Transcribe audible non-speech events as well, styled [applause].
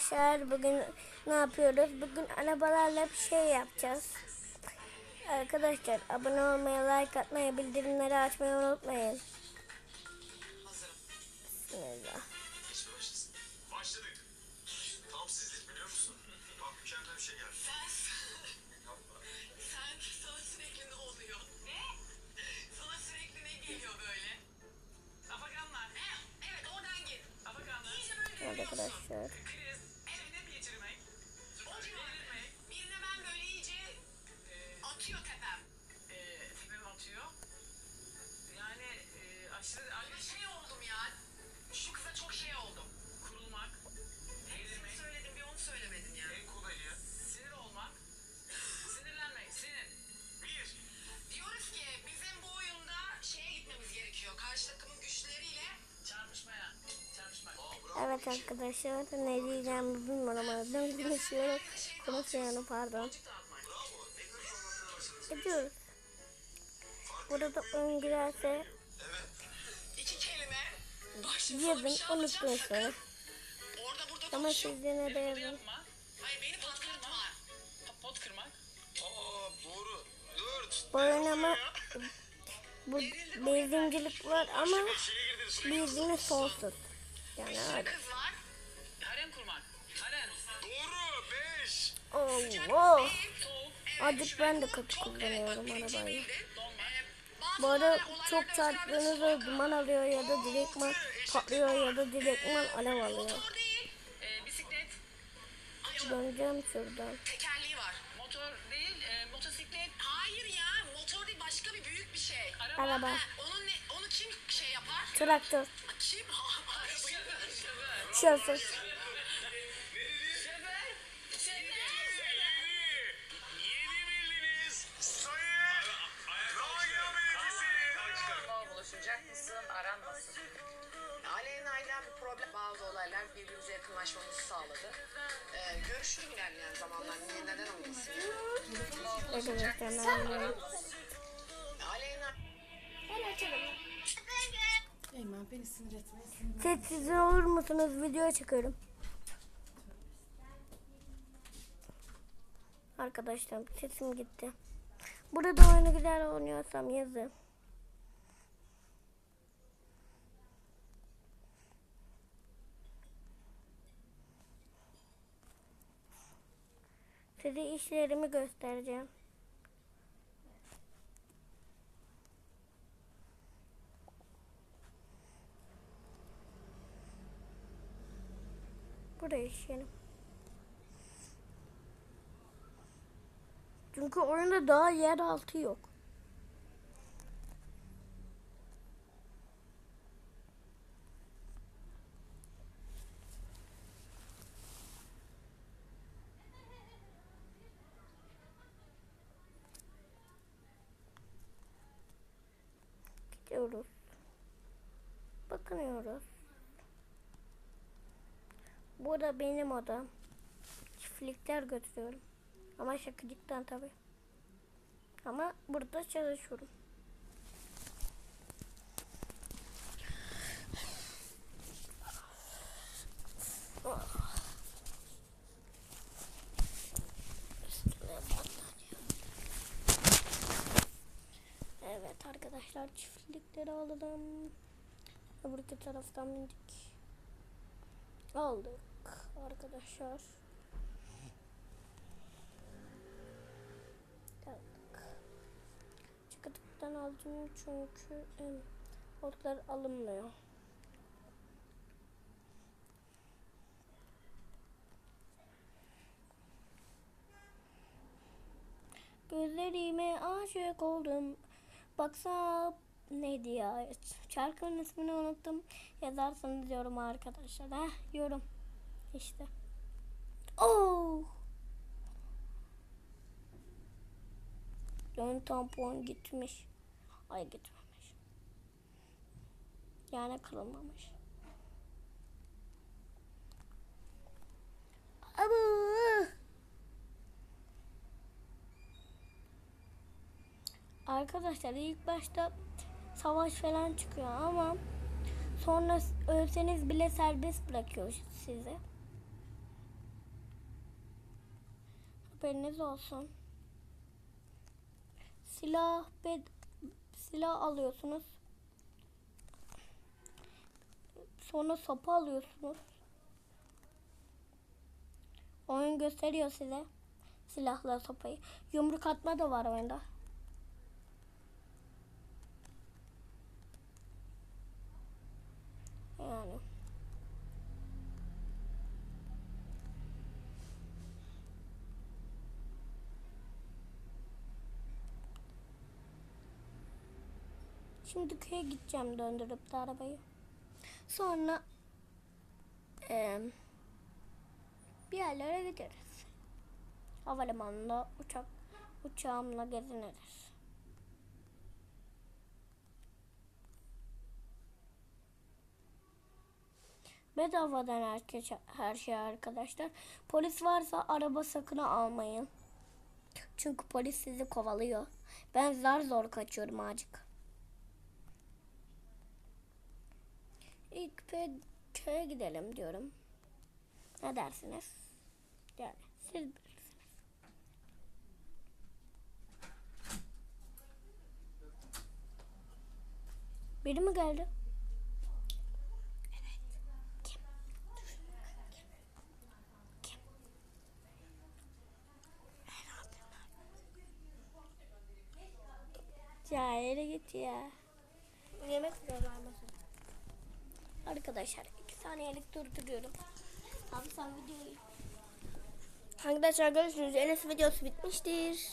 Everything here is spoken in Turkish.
Arkadaşlar bugün ne yapıyoruz? Bugün arabalarla bir şey yapacağız. Arkadaşlar abone olmayı, like atmayı, bildirimleri açmayı unutmayın. Bismillah. Başladık. Tam sizlik biliyor musun? Bak mükemmel bir şey geldi. [laughs] Yapma. Söylemedin ya. En kolayı. Sinir olmak. Sinirlenmek. Sinir. Bir. Diyoruz ki bizim bu oyunda şeye gitmemiz gerekiyor. Karşı takımın güçleriyle çarpışmaya. Çarpışmak. Evet arkadaşlar ne diyeceğimi bilmiyorum ama ben konuşuyorum. Konuşuyorum pardon. Ediyoruz. Burada oyun girerse Evet. İki kelime. Başım unutmayın sonra. Ama konuşuyor. siz yine de yazın. Hayır beni patlatma. Pot kırmak. Aa doğru. Dört. Bu oyun ama bu benzincilik var ama bildiğiniz sonsuz. Yani öyle. Kız var. Harem kurmak. Harem. Doğru. Beş. Oo, Azıcık ben de kötü kullanıyorum arabayı. Bu arada çok çarptığınızda duman alıyor ya da direktman patlıyor ya da direktman alev alıyor. Döneceğim şuradan. Tekerleği var. Motor değil, e, motosiklet. Hayır ya, motor değil başka bir büyük bir şey. Araba. Araba. Ha, onun ne, onu kim şey yapar? Traktör. Kim? [laughs] Şoför. Aranmasın. Bir problem, bazı olaylar birbirimize yakınlaşmamızı sağladı. Ee, görüşürüm ilerleyen zamanlar. Niye, neden olmasın? Arkadaşlar ne yapayım? Aleyna Eymen beni sinir etme. Sessiz olur musunuz? Video çekiyorum. Arkadaşlar sesim gitti. Burada oyunu güzel oynuyorsam yazın. Size işlerimi göstereceğim. Buraya işeyelim. Çünkü oyunda daha yer altı yok. Gidiyoruz. Bakınıyoruz. Bu da benim odam. Çiftlikler götürüyorum. Ama şakacıktan tabi. Ama burada çalışıyorum. Evet arkadaşlar çiftlikleri alalım. Öbürkü taraftan bindik. Aldık arkadaşlar. Aldık. Çıkıtıktan aldım çünkü em, otlar alınmıyor. Gözlerime aşık oldum. Baksa neydi ya? Şarkının ismini unuttum. Yazarsanız yorum arkadaşlar. Heh, yorum. İşte. Oh! Ön tampon gitmiş. Ay gitmemiş. Yani kırılmamış. Arkadaşlar ilk başta savaş falan çıkıyor ama sonra ölseniz bile serbest bırakıyor sizi. Haberiniz olsun. Silah bed silah alıyorsunuz. Sonra sopa alıyorsunuz. Oyun gösteriyor size. Silahla sopayı. Yumruk atma da var oyunda. Yani. Şimdi köye gideceğim döndürüp de arabayı. Sonra eee, bir yerlere gideriz. Havalimanında uçak uçağımla geziniriz. Bedavadan herkes, her şey arkadaşlar. Polis varsa araba sakın almayın. Çünkü polis sizi kovalıyor. Ben zar zor kaçıyorum acık. İlk bir köye gidelim diyorum. Ne dersiniz? Yani siz bilirsiniz. Biri mi geldi? Evet. Kim? Kim? Kim? Ya yere git ya. Yemek yiyorlar masada. Arkadaşlar iki saniyelik durduruyorum. Abi sen videoyu. Arkadaşlar görüşürüz. Enes videosu bitmiştir.